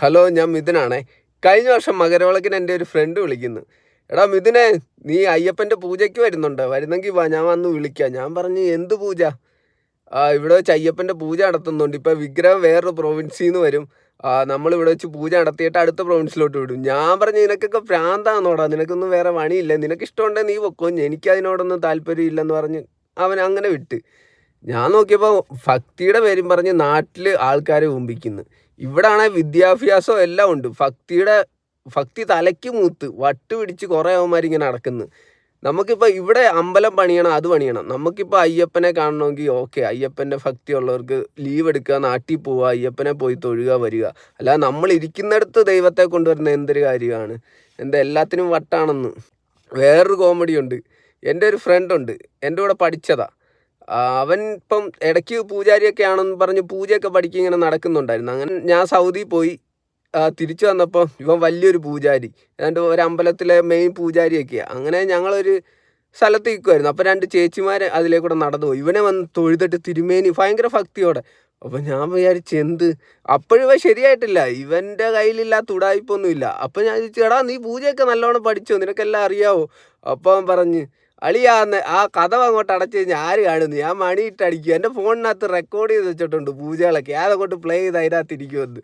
Hello ഞാൻ മിഥുനാണേ. കഴിഞ്ഞ വർഷം മകരവിളക്കിന് എന്റെ ഒരു ഫ്രണ്ട് വിളിക്കുന്നു. എടാ മിഥുനെ നീ അയ്യപ്പന്റെ പൂജയ്ക്ക് വരുന്നുണ്ട്? വരുന്നെങ്കിൽ വാ ഞാൻ വന്ന് വിളിക്കാം. ഞാൻ പറഞ്ഞു എന്ത് പൂജ? ആ ഇവിടെ വെച്ച് അയ്യപ്പന്റെ പൂജ നടത്തുന്നുണ്ട്. ഇപ്പോൾ വിഗ്രഹം വേറൊരു പ്രൊവിൻസിൽ നിന്ന് വരും നമ്മളിവിടെ വെച്ച് പൂജ നടത്തിയിട്ട് അടുത്ത പ്രൊവിൻസിലോട്ട് വിടും. ഞാൻ പറഞ്ഞു നിനക്കൊക്കെ പ്രാന്താന്നോടാ നിനക്കൊന്നും വേറെ പണിയില്ല. നിനക്ക് ഇഷ്ടമുണ്ടെങ്കിൽ നീ പൊക്കോ. എനിക്കതിനോടൊന്നും താല്പര്യമില്ലെന്ന് പറഞ്ഞ് അവൻ അങ്ങനെ വിട്ട്. ഞാൻ നോക്കിയപ്പോൾ ഭക്തിയുടെ പേരും പറഞ്ഞ് നാട്ടിൽ ആൾക്കാരെ ഊമ്പിക്കുന്നു ഇവിടെ ആണെങ്കിൽ വിദ്യാഭ്യാസം എല്ലാം ഉണ്ട്. ഭക്തിയുടെ ഭക്തി തലയ്ക്ക് മൂത്ത് വട്ട് പിടിച്ച് കുറേ അവന്മാർ ഇങ്ങനെ നടക്കുന്നു. നമുക്കിപ്പോൾ ഇവിടെ അമ്പലം പണിയണം അത് പണിയണം. നമുക്കിപ്പോൾ അയ്യപ്പനെ കാണണമെങ്കിൽ ഓക്കെ. അയ്യപ്പന്റെ ഭക്തി ഉള്ളവർക്ക് ലീവ് എടുക്കുക നാട്ടിൽ പോവുക അയ്യപ്പനെ പോയി തൊഴുക വരിക. അല്ലാതെ നമ്മൾ ഇരിക്കുന്നിടത്ത് ദൈവത്തെ കൊണ്ടുവരുന്ന എന്തൊരു കാര്യമാണ്? എന്താ എല്ലാത്തിനും വട്ടാണെന്ന്. വേറൊരു കോമഡി ഉണ്ട്. എന്റെ ഒരു ഫ്രണ്ട് ഉണ്ട്. എന്റെ കൂടെ പഠിച്ചതാ. അവൻ ഇപ്പം ഇടയ്ക്ക് പൂജാരിയൊക്കെ ആണെന്ന് പറഞ്ഞ് പൂജയൊക്കെ പഠിക്കുക ഇങ്ങനെ നടക്കുന്നുണ്ടായിരുന്നു. അങ്ങനെ ഞാൻ സൗദി പോയി. തിരിച്ചു വന്നപ്പോൾ ഇവൻ വലിയൊരു പൂജാരി. ഏതാണ്ട് ഒരു അമ്പലത്തിലെ മെയിൻ പൂജാരിയൊക്കെയാണ് അങ്ങനെ ഞങ്ങളൊരു സ്ഥലത്ത് നിൽക്കുമായിരുന്നു അപ്പോൾ രണ്ട് ചേച്ചിമാർ അതിലേക്കൂടെ നടന്നു പോയി. ഇവനെ വന്ന് തൊഴുതിട്ട് തിരുമേനി ഭയങ്കര ഭക്തിയോടെ. അപ്പോൾ ഞാൻ വിചാരിച്ചു എന്ത്? അപ്പോഴും ശരിയായിട്ടില്ല. ഇവന്റെ കയ്യിലില്ല തുടായ്പൊന്നുമില്ല അപ്പോൾ ഞാൻ ചോദിച്ചു എടാ നീ പൂജയൊക്കെ നല്ലോണം പഠിച്ചോ? നിനക്കെല്ലാം അറിയാവോ? അപ്പോൾ അവൻ പറഞ്ഞ് അളിയാന്ന് ആ കഥ അങ്ങോട്ട് അടച്ചു കഴിഞ്ഞാൽ ആര് കാണുന്നു? ഞാൻ മണിയിട്ട് അടിക്കും എന്റെ ഫോണിനകത്ത് റെക്കോർഡ് ചെയ്ത് വെച്ചിട്ടുണ്ട് പൂജകളൊക്കെ. അതങ്ങോട്ട് പ്ലേ ചെയ്ത് അതിനകത്ത് ഇരിക്കുമെന്ന്